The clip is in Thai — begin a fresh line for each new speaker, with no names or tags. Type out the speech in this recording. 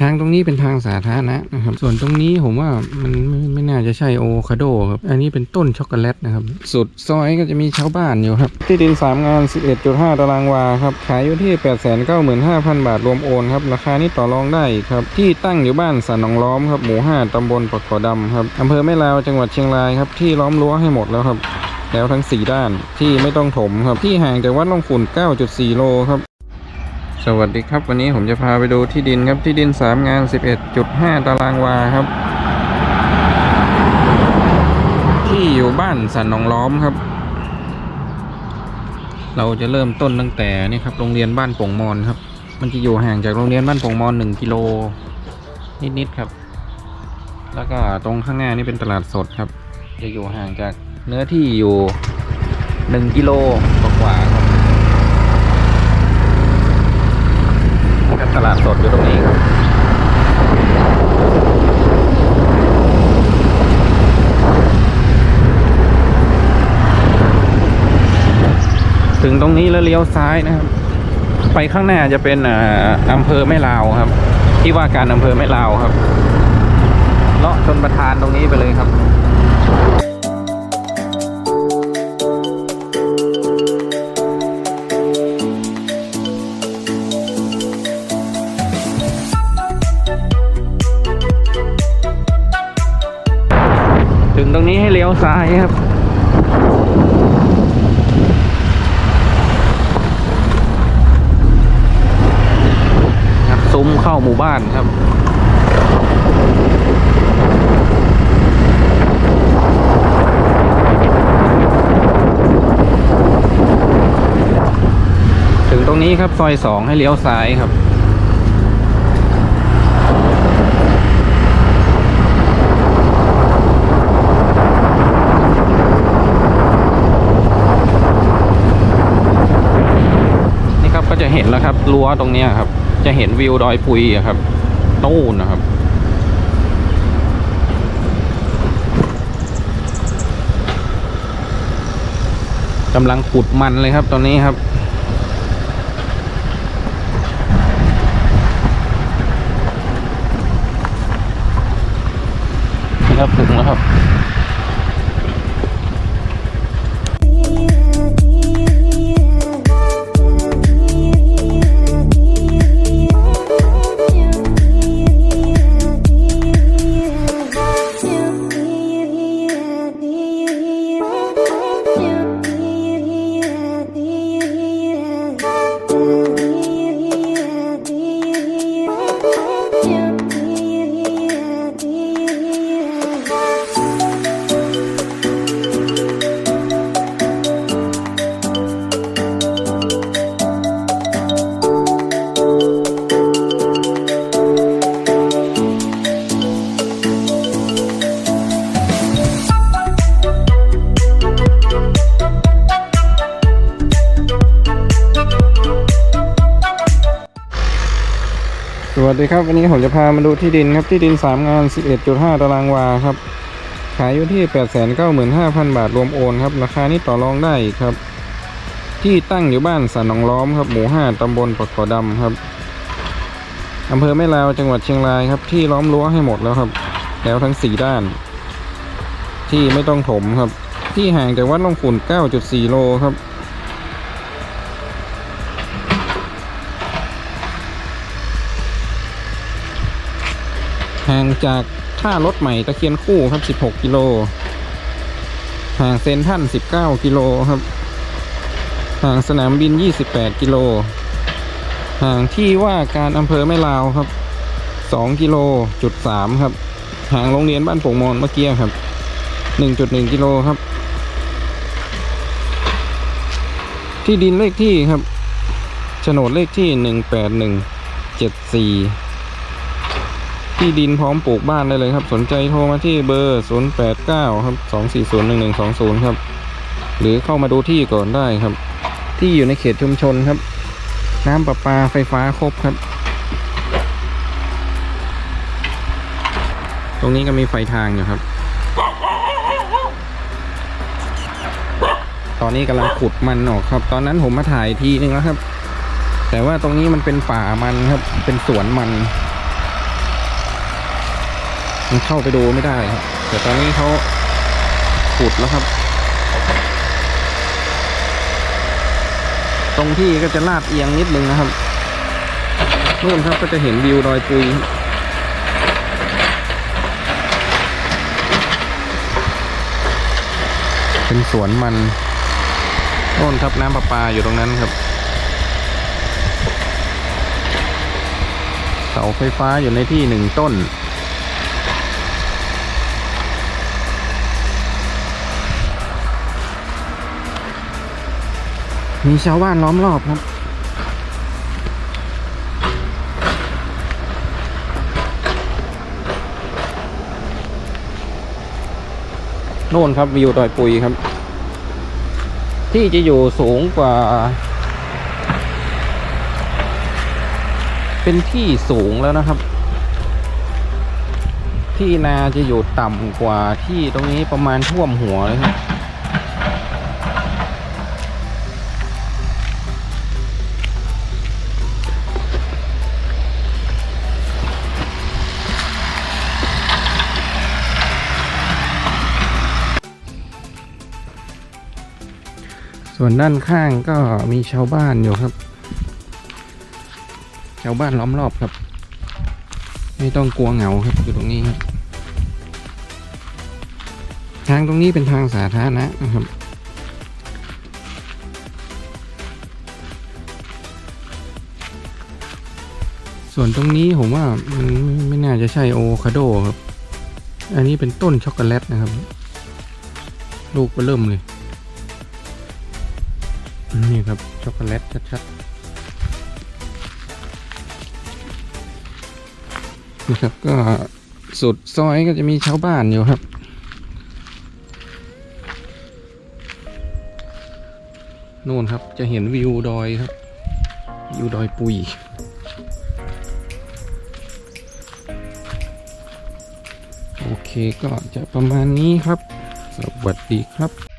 ทางตรงนี้เป็นทางสาธารณะนะครับ ส่วนตรงนี้ผมว่ามันไม่ไม่น่าจะใช่โอคาโดครับ อันนี้เป็นต้นช็อกโกแลตนะครับ สุดซอยก็จะมีชาวบ้านอยู่ครับ ที่ดิน 3 งาน 11.5 ตารางวาครับ ขายอยู่ที่ 895,000 บาทรวมโอนครับ ราคานี้ต่อรองได้ครับ ที่ตั้งอยู่บ้านสันหนองล้อมครับ หมู่ 5 ตำบลปะกอดำครับอำเภอแม่ลาว จังหวัดเชียงรายครับ ที่ล้อมรั้วให้หมดแล้วครับ แล้วทั้ง 4 ด้านที่ไม่ต้องถมครับ ที่ห่างจากวัดล่องขุน9.4 โลครับ วัสดีครับ วันนี้ผมจะพาไปดูที่ดินครับที่ดิน 3 งาน 11.5 ตารางวาครับ ที่อยู่บ้านสันนองล้อมครับ เราจะเริ่มต้นตั้งแต่นี่ครับโรงเรียนบ้านป่งมอนครับ มันจะอยู่ห่างจากโรงเรียนบ้านป่งมอนหนึ่งกิโล นิดๆครับ แล้วก็ตรงข้างหน้านี่เป็นตลาดสดครับ จะอยู่ห่างจากเนื้อที่อยู่หนึ่งกิโลกว่าๆครับ ครับ ตลาดสดอยู่ตรงนี้ถึงตรงนี้แล้วเลี้ยวซ้ายนะครับ ไปข้างหน้าจะเป็นอ่าอำเภอแม่ลาวครับ ที่ว่าการอำเภอแม่ลาวครับเลาะชนประธานตรงนี้ไปเลยครับ ยวซ้ายครับ ครับซุ้มเข้าหมู่บ้านครับถึงตรงนี้ครับซอยสองให้เลี้ยวซ้ายครับ นี่ครับก็จะเห็นแล้วค รั้วตรงนี้ครับ จะเห็นวิวดอยปุยครับนู่นนะครับ กำลังขุดมันเลยครับตอนนี้ครับ วัสดีครับวันนี้ผมจะพามาดูที่ดินครับที่ดิน 3 งาน 11.5 ตารางวาครับ ขายอยู่ที่ 895,000 บาทรวมโอนครับ ราคานี้ต่อรองได้ครับ ที่ตั้งอยู่บ้านสันหนองล้อมครับ หมู่ 5 ตำบลปะกอดำครับอำเภอแม่ลาวจังหวัดเชียงรายครับ ที่ล้อมรั้วให้หมดแล้วครับ แล้วทั้ง 4 ด้าน ที่ไม่ต้องถมครับ ที่ห่างจากวัดล่องขุ่น9.4 โลครับ ห่างจากท่ารถใหม่ตะเคียนคู่ครับ 16 กิโล ห่างเซนทรัน19 กิโลครับ ห่างสนามบิน 28 กิโล ห่างที่ว่าการอำเภอแม่ลาวครับ 2 กิโลจุด3ครับ ห่างโรงเรียนบ้านโป่งมอนเมื่อกี้ครับ 1.1 กิโลครับ ที่ดินเลขที่ครับโฉนดเลขที่ 18174 ที่ดินพร้อมปลูกบ้านได้เลยครับ สนใจโทรมาที่เบอร์ 089 ครับ 2401120 ครับ หรือเข้ามาดูที่ก่อนได้ครับ ที่อยู่ในเขตชุมชนครับ น้ำประปาไฟฟ้าครบครับ ตรงนี้ก็มีไฟทางอยู่ครับ ตอนนี้กำลังขุดมันออกครับ ตอนนั้นผมมาถ่ายทีนึงแล้วครับ แต่ว่าตรงนี้มันเป็นป่ามันครับ เป็นสวนมัน มันเข้าไปดูไม่ได้ครับแต่ตอนนี้เขาขุดแล้วครับ ตรงที่ก็จะลาดเอียงนิดนึงนะครับนู่นครับก็จะเห็นวิวดอยปุยเป็นสวนมันโน่นครับน้ำประปาอยู่ตรงนั้นครับ เสาไฟฟ้าอยู่ในที่หนึ่งต้น มีชาวบ้านล้อมรอบครับโน่นครับวิวดอยปุยครับ ที่จะอยู่สูงกว่า เป็นที่สูงแล้วนะครับ ที่นาจะอยู่ต่ำกว่าที่ตรงนี้ประมาณท่วมหัวเลยครับ ส่วนด้านข้างก็มีชาวบ้านอยู่ครับ ชาวบ้านล้อมรอบครับ ไม่ต้องกลัวเหงาครับอยู่ตรงนี้ครับทางตรงนี้เป็นทางสาธารณะนะครับ ส่วนตรงนี้ผมว่ามันไม่น่าจะใช่โอคาโดครับ อันนี้เป็นต้นช็อกโกแลตนะครับ ลูกเบอเริ่มเลย นี่ครับ ช็อกโกแลตชัดๆนะครับก็สุดซอยก็จะมีชาวบ้านอยู่ครับ นู่นครับจะเห็นวิวดอยครับ วิวดอยปุยโอเคก็จะประมาณนี้ครับ สวัสดีครับ